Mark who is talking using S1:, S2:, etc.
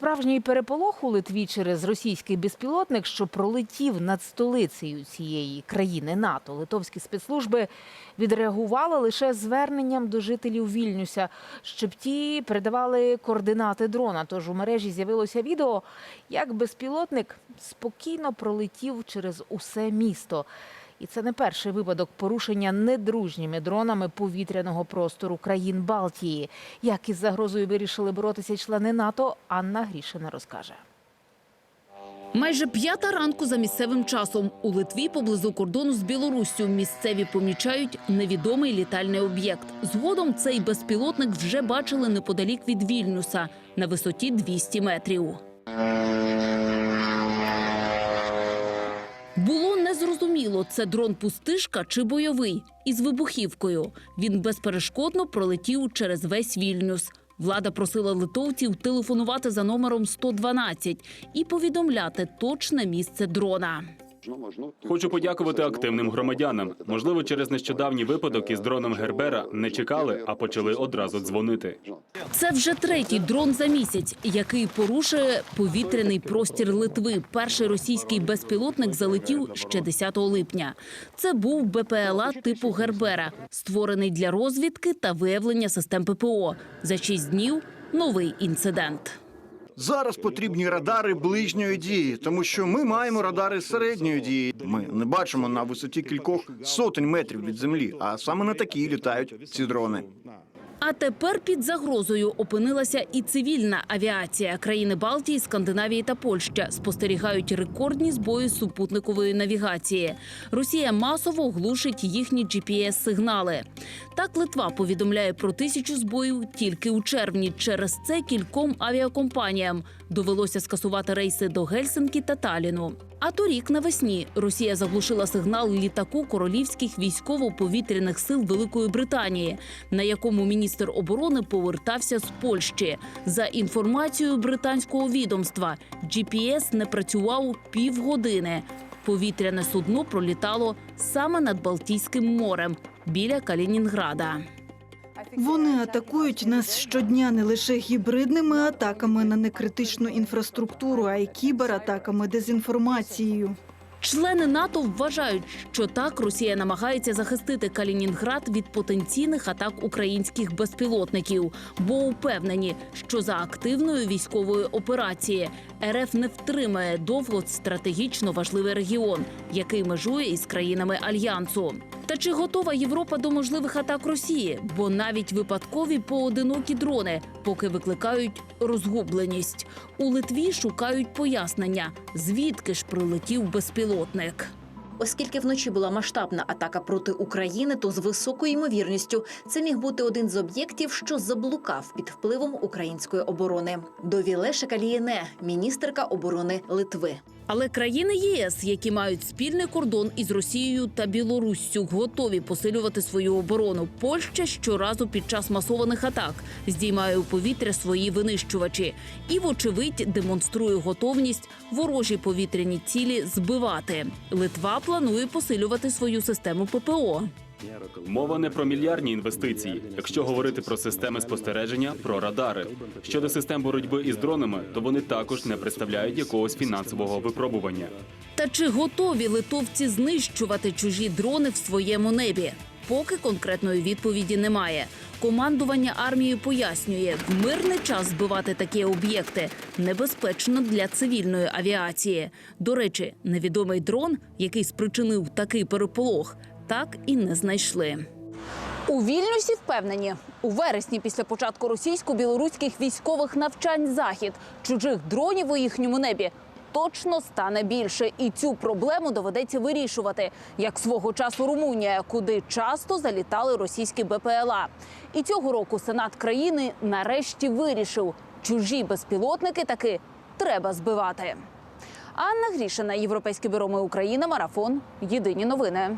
S1: Справжній переполох у Литві через російський безпілотник, що пролетів над столицею цієї країни НАТО. Литовські спецслужби відреагували лише зверненням до жителів Вільнюса, щоб ті передавали координати дрона. Тож у мережі з'явилося відео, як безпілотник спокійно пролетів через усе місто. І це не перший випадок порушення недружніми дронами повітряного простору країн Балтії. Як із загрозою вирішили боротися члени НАТО, Анна Грішина розкаже.
S2: Майже п'ята ранку за місцевим часом у Литві поблизу кордону з Білоруссю місцеві помічають невідомий літальний об'єкт. Згодом цей безпілотник вже бачили неподалік від Вільнюса на висоті 200 метрів. Незрозуміло, це дрон-пустишка чи бойовий із вибухівкою. Він безперешкодно пролетів через весь Вільнюс. Влада просила литовців телефонувати за номером 112 і повідомляти точне місце дрона.
S3: Хочу подякувати активним громадянам. Можливо, через нещодавній випадок із дроном Гербера не чекали, а почали одразу дзвонити.
S2: Це вже третій дрон за місяць, який порушує повітряний простір Литви. Перший російський безпілотник залетів ще 10 липня. Це був БПЛА типу Гербера, створений для розвідки та виявлення систем ППО. За шість днів новий інцидент.
S4: Зараз потрібні радари ближньої дії, тому що ми маємо радари середньої дії. Ми не бачимо на висоті кількох сотень метрів від землі, а саме на такі літають ці дрони.
S2: А тепер під загрозою опинилася і цивільна авіація. Країни Балтії, Скандинавії та Польща спостерігають рекордні збої супутникової навігації. Росія масово глушить їхні GPS-сигнали. Так Литва повідомляє про тисячу збоїв тільки у червні. Через це кільком авіакомпаніям довелося скасувати рейси до Гельсинкі та Таліну. А торік навесні Росія заглушила сигнал літаку королівських військово-повітряних сил Великої Британії, на якому міністр оборони повертався з Польщі. За інформацією британського відомства, GPS не працював півгодини. Повітряне судно пролітало саме над Балтійським морем біля Калінінграда.
S5: Вони атакують нас щодня не лише гібридними атаками на некритичну інфраструктуру, а й кібератаками, дезінформацією.
S2: Члени НАТО вважають, що так Росія намагається захистити Калінінград від потенційних атак українських безпілотників, бо упевнені, що за активною військовою операції РФ не втримає довго стратегічно важливий регіон, який межує із країнами альянсу. Та чи готова Європа до можливих атак Росії? Бо навіть випадкові поодинокі дрони поки викликають розгубленість. У Литві шукають пояснення, звідки ж прилетів безпілотник.
S6: Оскільки вночі була масштабна атака проти України, то з високою ймовірністю це міг бути один з об'єктів, що заблукав під впливом української оборони. Довіле Шакалієне, міністерка оборони Литви.
S2: Але країни ЄС, які мають спільний кордон із Росією та Білоруссю, готові посилювати свою оборону. Польща щоразу під час масованих атак здіймає у повітря свої винищувачі і, вочевидь, демонструє готовність ворожі повітряні цілі збивати. Литва планує посилювати свою систему ППО.
S3: Мова не про мільярдні інвестиції. Якщо говорити про системи спостереження, про радари. Щодо систем боротьби із дронами, то вони також не представляють якогось фінансового випробування.
S2: Та чи готові литовці знищувати чужі дрони в своєму небі? Поки конкретної відповіді немає. Командування армії пояснює, в мирний час збивати такі об'єкти небезпечно для цивільної авіації. До речі, невідомий дрон, який спричинив такий переполох, так і не знайшли. У Вільнюсі впевнені, у вересні після початку російсько-білоруських військових навчань захід чужих дронів у їхньому небі точно стане більше, і цю проблему доведеться вирішувати, як свого часу Румунія, куди часто залітали російські БПЛА. І цього року Сенат країни нарешті вирішив, чужі безпілотники таки треба збивати. Анна Грішина, Європейське бюро «Ми Україна, марафон. Єдині новини.